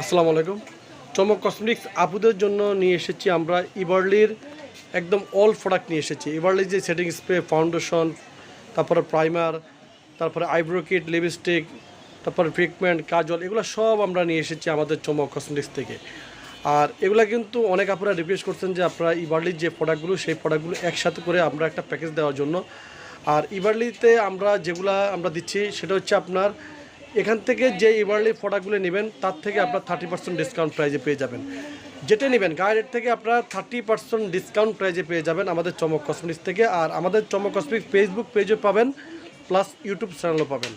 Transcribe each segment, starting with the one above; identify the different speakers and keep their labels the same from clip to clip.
Speaker 1: আসসালামু আলাইকুম। চমক কসমেটিক্স আপুদের জন্য নিয়ে এসেছি আমরা ইবার্লির একদম অল প্রোডাক্ট নিয়ে এসেছি। ইবার্লির যে সেটিং স্প্রে ফাউন্ডেশন তারপরে প্রাইমার তারপরে আইব্রো কিট লিপস্টিক তারপরে ট্রিটমেন্ট কাজল এগুলো সব আমরা নিয়ে এসেছি আমাদের চমক কসমেটিক্স থেকে। আর এগুলা কিন্তু অনেক আপনারা রিকোয়েস্ট করছেন যে আপনারা ইবার্লির যে প্রোডাক্টগুলো সেই প্রোডাক্টগুলো একসাথে করে আমরা একটা প্যাকেজ দেওয়ার জন্য। আর ইবার্লিতে আমরা যেগুলা আমরা দিচ্ছি, সেটা হচ্ছে আপনার এখান থেকে যে ইবারলি প্রোডাক্টগুলো নেবেন, তার থেকে আপনার থার্টি পার্সেন্ট ডিসকাউন্ট প্রাইজে পেয়ে যাবেন। যেটা নেবেন গায়ে রেট থেকে আপনারা থার্টি পার্সেন্ট ডিসকাউন্ট প্রাইজে পেয়ে যাবেন আমাদের চমক কসমেটিক্স থেকে। আর আমাদের চমক কসমেটিক্স ফেসবুক পেজও পাবেন প্লাস ইউটিউব চ্যানেলও পাবেন।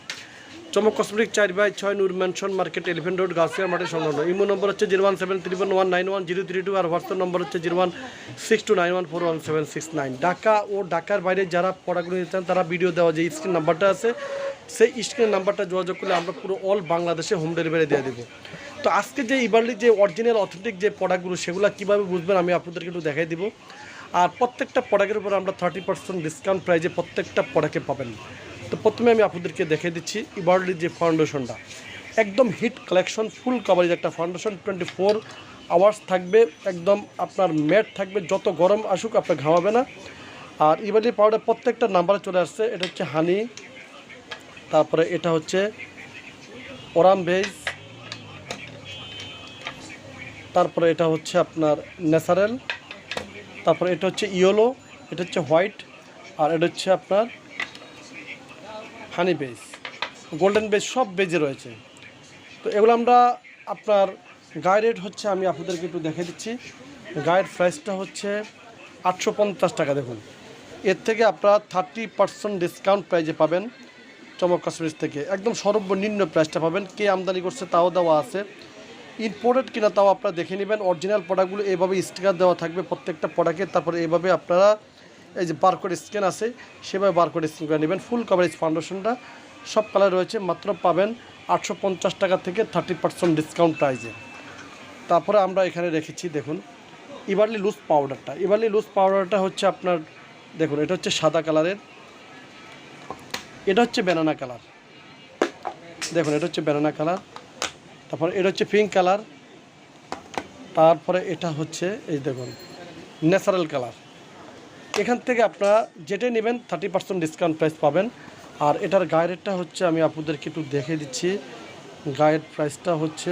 Speaker 1: চমক কসমেটিক চার বাই ছয় Noor mansion market elephant road, Garcia মাঠের সংলগ্ন। ইমো নম্বর হচ্ছে zero one seven three one one nine one zero three two আর হোয়াটসঅ্যাপ নম্বর হচ্ছে zero one six two nine one four one seven six nine. Dhaka ও ঢাকার বাইরে যারা পড়াগুলো নিতে চান, তারা ভিডিও দেওয়া যে স্ক্রিন নাম্বারটা আছে, সেই স্ক্রিন নাম্বারটা যোগাযোগ করলে আমরা পুরো অল বাংলাদেশে হোম ডেলিভারি দিয়ে দেবো। তো আজকে যে ইবারলি যে অরিজিনাল অথেন্টিক যে প্রোডাক্টগুলো সেগুলো কীভাবে বুঝবেন আমি আপনাদেরকে একটু দেখাই দিব। আর প্রত্যেকটা প্রোডাক্টের উপর আমরা থার্টি পার্সেন্ট ডিসকাউন্ট প্রাইজে প্রত্যেকটা প্রোডাক্টে পাবেন। তো প্রথমে আমি আপনাদেরকে দেখে দিচ্ছি ইবারলির যে ফাউন্ডেশনটা একদম হিট কালেকশন ফুল কাভারেজ একটা ফাউন্ডেশন টোয়েন্টি ফোর আওয়ার্স থাকবে, একদম আপনার ম্যাট থাকবে, যত গরম আসুক আপনার ঘামাবে না। আর ইবারলি পাউডার প্রত্যেকটা নাম্বারে চলে আসছে, এটা হচ্ছে হানি তারপরে এটা হচ্ছে ওরাম ভেজ তারপরে এটা হচ্ছে আপনার ন্যাচারাল তারপরে এটা হচ্ছে ইয়েলো এটা হচ্ছে হোয়াইট আর এটা হচ্ছে আপনার হানি বেজ গোল্ডেন বেজ সব বেজে রয়েছে। তো এগুলো আমরা আপনার গায়ে রেট হচ্ছে, আমি আপনাদেরকে একটু দেখে দিচ্ছি। গায়ের প্রাইসটা হচ্ছে আটশো পঞ্চাশ টাকা, দেখুন। এর থেকে আপনারা থার্টি পার্সেন্ট ডিসকাউন্ট প্রাইজে পাবেন চমক কাশ্মীর থেকে। একদম সর্বনিম্ন প্রাইসটা পাবেন। কে আমদানি করছে তাও দেওয়া আছে। ইম্পোর্টেড কিনা তাও আপনারা দেখে নেবেন। অরিজিনাল প্রোডাক্টগুলো এভাবে স্টিকার দেওয়া থাকবে প্রত্যেকটা প্রোডাক্টে। তারপরে এভাবে আপনারা এই যে বারকোড স্ক্যান আছে, সেভাবে বারকোড স্ক্যান করে নেবেন। ফুল কভারেজ ফাউন্ডেশনটা সব কালার রয়েছে, মাত্র পাবেন আটশো পঞ্চাশ টাকা থেকে থার্টি পার্সেন্ট ডিসকাউন্ট প্রাইজে তারপরে আমরা এখানে রেখেছি, দেখুন ইবারলি লুজ পাউডারটা ইবারলি লুজ পাউডারটা হচ্ছে আপনার, দেখুন, এটা হচ্ছে সাদা কালারের এটা হচ্ছে ব্যানানা কালার দেখুন, এটা হচ্ছে ব্যানানা কালার তারপরে এটা হচ্ছে পিঙ্ক কালার তারপরে এটা হচ্ছে, এই দেখুন ন্যাচারাল কালার এখান থেকে আপনারা যেটাই নেবেন থার্টি পার্সেন্ট ডিসকাউন্ট প্রাইস পাবেন। আর এটার গায়ের রেটটা হচ্ছে, আমি আপনাদেরকে একটু দেখে দিচ্ছি। গায়ের প্রাইসটা হচ্ছে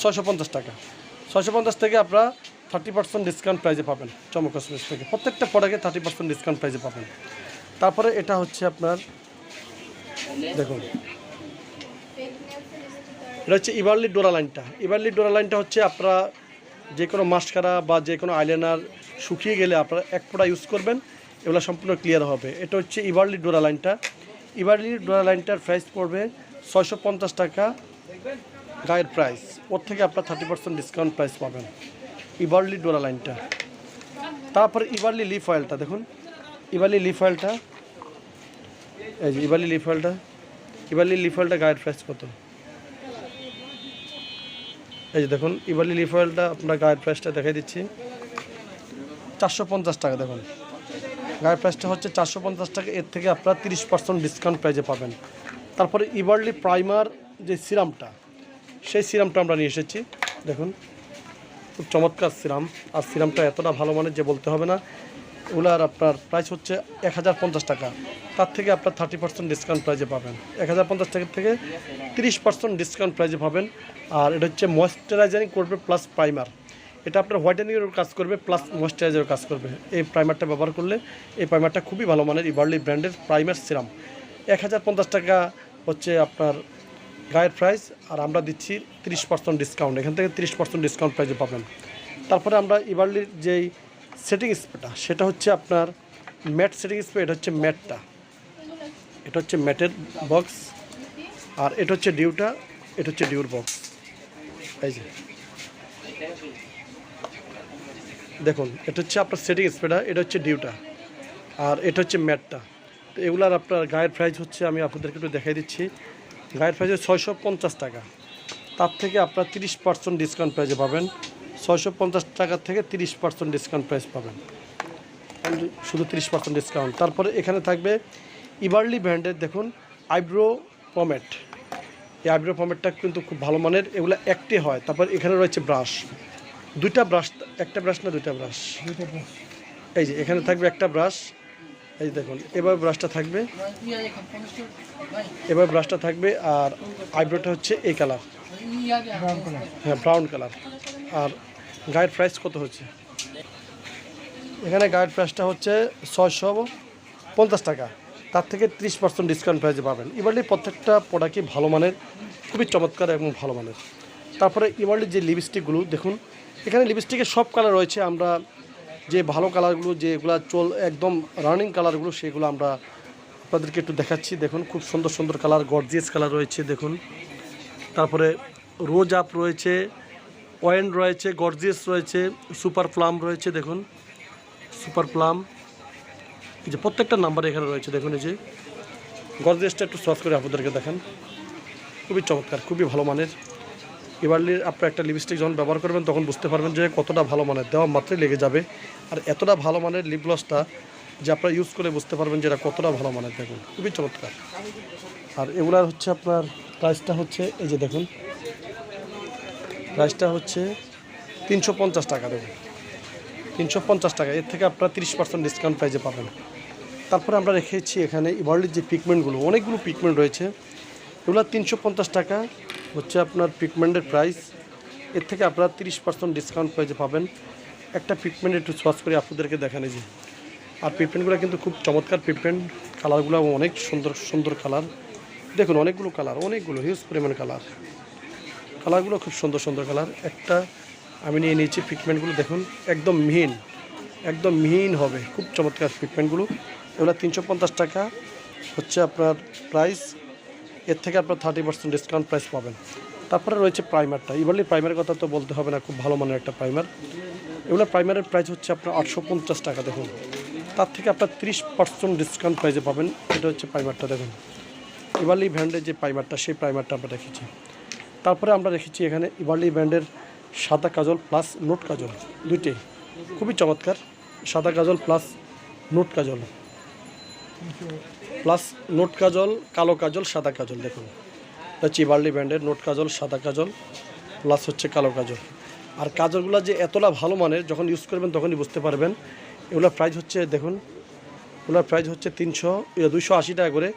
Speaker 1: ছয়শো পঞ্চাশ টাকা। ছয়শো পঞ্চাশ থেকে আপনারা থার্টি পার্সেন্ট ডিসকাউন্ট প্রাইজে পাবেন, চমক কসমেটিক্স থেকে। প্রত্যেকটা প্রোডাক্টে থার্টি পার্সেন্ট ডিসকাউন্ট প্রাইজে পাবেন। তারপরে এটা হচ্ছে আপনার, দেখুন। এটা হচ্ছে ইবারলি ডোরা লাইনটা ইবারলি ডোরা লাইনটা হচ্ছে আপনারা যে কোনো মাস্কারা বা যে কোনো আইলাইনার শুকিয়ে গেলে আপনারা এক ফোঁটা ইউজ করবেন, এগুলো সম্পূর্ণ ক্লিয়ার হবে। এটা হচ্ছে ইবারলি ডোরা লাইনটা ইবারলি ডোরা লাইনটার প্রাইস পড়বে ছয়শো পঞ্চাশ টাকা গায়ের প্রাইস ওর থেকে আপনার থার্টি পার্সেন্ট ডিসকাউন্ট প্রাইস পাবেন ইবারলি ডোরা লাইনটা তারপরে ইবারলি লিফ অয়েলটা দেখুন। ইবারলি লিফ অয়েলটা এই যে ইবারলি লিফ অয়েলটা ইবারলি লিফ অয়েলটা গায়ের প্রাইস কত? এই যে দেখুন ইবারলি লিফ অয়েলটা আপনার গায়ের প্রাইসটা দেখাই দিচ্ছি। চারশো পঞ্চাশ টাকা দেখুন। গায়ের প্রাইসটা হচ্ছে চারশো পঞ্চাশ টাকা, এর থেকে আপনারা তিরিশ পার্সেন্ট ডিসকাউন্ট প্রাইজে পাবেন। তারপরে ইবারলি প্রাইমার যে সিরামটা সেই সিরামটা আমরা নিয়ে এসেছি। দেখুন, খুব চমৎকার সিরাম আর সিরামটা এতটা ভালো মানের যে বলতে হবে না। ওগুলার আপনার প্রাইস হচ্ছে এক হাজার পঞ্চাশ টাকা। তার থেকে আপনার থার্টি পার্সেন্ট ডিসকাউন্ট প্রাইজে পাবেন। এক হাজার পঞ্চাশ টাকা থেকে তিরিশ পার্সেন্ট ডিসকাউন্ট প্রাইজে পাবেন। আর এটা হচ্ছে ময়েশ্চারাইজারিং করবে প্লাস প্রাইমার এটা আপনার হোয়াইটেনিংয়েরও কাজ করবে প্লাস ময়শ্চারাইজারও কাজ করবে। এই প্রাইমারটা ব্যবহার করলে এই প্রাইমারটা খুবই ভালো মানের ইবার্লি ব্র্যান্ডের প্রাইমার সিরাম এক হাজার পঞ্চাশ টাকা হচ্ছে আপনার গায়ের প্রাইস আর আমরা দিচ্ছি তিরিশ পার্সেন্ট ডিসকাউন্ট এখান থেকে তিরিশ পার্সেন্ট ডিসকাউন্ট প্রাইজে পাবেন। তারপরে আমরা ইবার্লির যেই সেটিং স্প্রেটা সেটা হচ্ছে আপনার ম্যাট সেটিং স্প্রে এটা হচ্ছে ম্যাটটা এটা হচ্ছে ম্যাটের বক্স আর এটা হচ্ছে ডিউটা এটা হচ্ছে ডিউর বক্স এই যে। দেখুন, এটা হচ্ছে আপনার সেটিং স্প্রেটা এটা হচ্ছে ডিউটা আর এটা হচ্ছে ম্যাটটা তো এগুলার আপনার গায়ের প্রাইস হচ্ছে, আমি আপনাদেরকে একটু দেখাই দিচ্ছি। গায়ের প্রাইস ছয়শো পঞ্চাশ টাকা। তার থেকে আপনার তিরিশ পার্সেন্ট ডিসকাউন্ট প্রাইজে পাবেন। ছয়শো পঞ্চাশ টাকা থেকে তিরিশ পার্সেন্ট ডিসকাউন্ট প্রাইস পাবেন। শুধু তিরিশ পার্সেন্ট ডিসকাউন্ট তারপরে এখানে থাকবে ইবারলি ব্র্যান্ডের দেখুন আইব্রো পমেট এই আইব্রো পমেটটা কিন্তু খুব ভালো মানের এগুলো একটি হয়। তারপর এখানে রয়েছে ব্রাশ দুইটা ব্রাশ একটা ব্রাশ না দুইটা ব্রাশ এই যে এখানে থাকবে একটা ব্রাশ এই যে দেখুন এবার ব্রাশটা থাকবে। এবার ব্রাশটা থাকবে আর আইব্রোটা হচ্ছে এই কালার হ্যাঁ ব্রাউন কালার আর গায়ের প্রাইস কত হচ্ছে? এখানে গায়ের প্রাইসটা হচ্ছে ছয়শো পঞ্চাশ টাকা। তার থেকে ত্রিশ পার্সেন্ট ডিসকাউন্ট প্রাইসে পাবেন। ইবারলি প্রত্যেকটা প্রোডাক্টই ভালো মানের, খুবই চমৎকার এবং ভালো মানের। তারপরে ইবারলি যে লিপস্টিকগুলো দেখুন, এখানে লিপস্টিকের সব কালার রয়েছে। আমরা যে ভালো কালারগুলো যেগুলো চল, একদম রানিং কালারগুলো সেগুলো আমরা আপনাদেরকে একটু দেখাচ্ছি। দেখুন, খুব সুন্দর সুন্দর কালার গর্জিয়াস কালার রয়েছে, দেখুন। তারপরে রোজ আপ রয়েছে ওয়েন রয়েছে গর্জিয়াস রয়েছে সুপার প্লাম রয়েছে, দেখুন। সুপার প্লাম যে প্রত্যেকটা নাম্বার এখানে রয়েছে, দেখুন এই যে। গর্জিয়াসটা একটু সফট করে আপনাদেরকে দেখেন। খুবই চমৎকার, খুবই ভালো মানের। এবারলির আপনার একটা লিপস্টিক যখন ব্যবহার করবেন, তখন বুঝতে পারবেন যে কতটা ভালো মানের, দেওয়া মাত্রই লেগে যাবে। আর এতটা ভালো মানের লিপ গ্লসটা যে আপনারা ইউজ করে বুঝতে পারবেন যে এটা কতটা ভালো মানের, দেখুন। খুবই চমৎকার। আর এগুলার হচ্ছে আপনার প্রাইসটা হচ্ছে, এই যে দেখুন প্রাইসটা হচ্ছে তিনশো পঞ্চাশ টাকা দেবেন তিনশো পঞ্চাশ টাকা, এর থেকে আপনারা তিরিশ পার্সেন্ট ডিসকাউন্ট প্রাইজে পাবেন। তারপরে আমরা রেখেছি এখানে ইভার্লির যে পিগমেন্টগুলো অনেকগুলো পিগমেন্ট রয়েছে। এগুলো তিনশো পঞ্চাশ টাকা হচ্ছে আপনার পিগমেন্টের প্রাইস এর থেকে আপনারা তিরিশ পার্সেন্ট ডিসকাউন্ট প্রাইজে পাবেন। একটা পিগমেন্ট একটু সোয়াচ করে আপনাদেরকে দেখানো যে, আর পিগমেন্টগুলো কিন্তু খুব চমৎকার পিগমেন্ট কালারগুলো অনেক সুন্দর সুন্দর কালার দেখুন, অনেকগুলো কালার অনেকগুলো হিউজ পরিমাণ কালার কালারগুলো খুব সুন্দর সুন্দর কালার। একটা আমি নিয়ে নিয়েছি পিগমেন্টগুলো দেখুন, একদম মিহিন একদম মিহিন হবে, খুব চমৎকার পিগমেন্টগুলো এগুলো তিনশো পঞ্চাশ টাকা, হচ্ছে আপনার প্রাইস এর থেকে আপনার থার্টি পার্সেন্ট ডিসকাউন্ট প্রাইস পাবেন। তারপরে রয়েছে প্রাইমারটা ইভারলি প্রাইমারের কথা তো বলতে হবে না, খুব ভালো মানের একটা প্রাইমার এগুলো প্রাইমারের প্রাইস হচ্ছে আপনার আটশো পঞ্চাশ টাকা, দেখুন। তার থেকে আপনার তিরিশ পার্সেন্ট ডিসকাউন্ট প্রাইসে পাবেন, এটা হচ্ছে প্রাইমারটা দেখুন। ইভারলি ব্র্যান্ডের যে প্রাইমারটা সেই প্রাইমারটা আমরা রেখেছি তারপরে আমরা রেখেছি এখানে ইভারলি ব্র্যান্ডের সাদা কাজল প্লাস নোট কাজল দুইটি খুবই চমৎকার, সাদা কাজল প্লাস নোট কাজল। প্লাস নোট কাজল, কালো কাজল, সাদা কাজল, দেখুন। হচ্ছে ইভারলি ব্র্যান্ডের নোট কাজল, সাদা কাজল, প্লাস হচ্ছে কালো কাজল। আর কাজলগুলো যে এতটা ভালো মানের, যখন ইউজ করবেন তখনই বুঝতে পারবেন। এগুলোর প্রাইস হচ্ছে, দেখুন ওনার প্রাইস হচ্ছে তিনশো দুইশো আশি টাকা করে।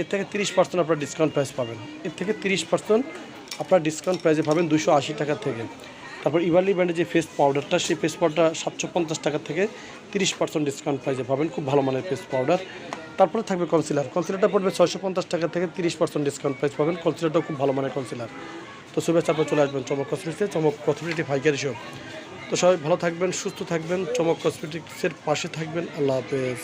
Speaker 1: এর থেকে তিরিশ পার্সেন্ট আপনার ডিসকাউন্ট প্রাইস পাবেন। এর থেকে তিরিশ পার্সেন্ট আপনার ডিসকাউন্ট প্রাইসে পাবেন দুশো আশি টাকা থেকে। তারপর ইভারলি ব্র্যান্ডের যে ফেস পাউডারটা সেই ফেস পাউডারটা সাতশো পঞ্চাশ টাকা থেকে তিরিশ পার্সেন্ট ডিসকাউন্ট প্রাইসে পাবেন। খুব ভালো মানের ফেস পাউডার তারপরে থাকবে কনসিলার কনসিলারটা পড়বে ছয়শো পঞ্চাশ টাকা থেকে তিরিশ পার্সেন্ট ডিসকাউন্ট প্রাইস পাবেন। কনসিলারটাও খুব ভালো মানের কনসিলার তো শুভেচ্ছা, আপনার চলে আসবেন চমক কসমেটিক্সে চমক কসমেটিক ফাইকারি শপ তো সবাই ভালো থাকবেন, সুস্থ থাকবেন, চমক কসমেটিক্সের পাশে থাকবেন। আল্লাহ হাফেজ।